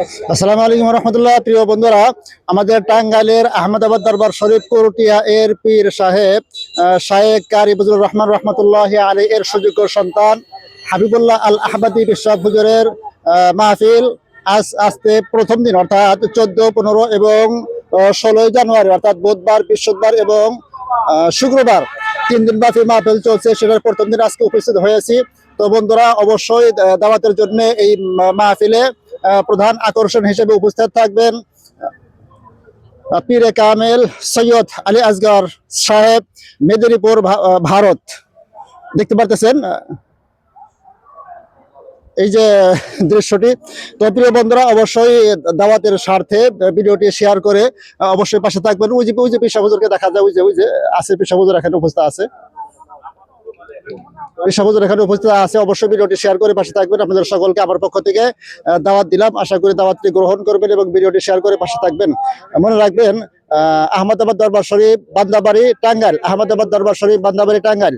আসসালামু আলাইকুম রহমতুল্লাহ, প্রিয় বন্ধুরা, আমাদের টাঙ্গাইলের আহমেদাবাদ দরবার শরীফ কোরটিয়া এর পীর সাহেব শায়েক রহমান রহমতুল্লাহ আলী এর সুযোগ্য সন্তান, হাবিবুল্লাহ আল আহবাদী মাহফিল আজ আজকে প্রথম দিন, অর্থাৎ চোদ্দ, পনেরো এবং ষোলোই জানুয়ারি, অর্থাৎ বুধবার, বৃহস্পতিবার এবং শুক্রবার তিন দিন ব্যাপী মাহফিল চলছে, সেটার প্রথম দিন আজকে উপস্থিত হয়েছি। তো বন্ধুরা, অবশ্যই দাওয়াতের জন্য এই মাহফিলে প্রধান আকর্ষণ হিসেবে উপস্থিত থাকবেন পীরে কামেল সৈয়দ আলী আসগর সাহেব, মেদিনীপুর ভারত। দেখতে পারতেছেন? এই যে দৃশ্যটি, তো প্রিয় বন্ধুরা, অবশ্যই দাওয়াতের স্বার্থে ভিডিওটি শেয়ার করে অবশ্যই পাশে থাকবেন। ওই যে ওই যে হুজুরকে দেখা যায়, ওই যে ওই যে, আছে হুজুর এখানে উপস্থিত আছে। হুজুর এখানে উপস্থিত আছে। অবশ্যই ভিডিওটি শেয়ার করে পাশে থাকবেন। আপনাদের সকলকে আমার পক্ষ থেকে দাওয়াত দিলাম। আশা করি দাওয়াতটি গ্রহণ করবেন এবং ভিডিওটি শেয়ার করে পাশে থাকবেন। মনে রাখবেন আহ, আহমদাবাদ দরবার শরীফ বান্দাবাড়ি টাঙ্গাইল। আহমেদাবাদ দরবার শরীফ বান্দাবাড়ি টাঙ্গাইল।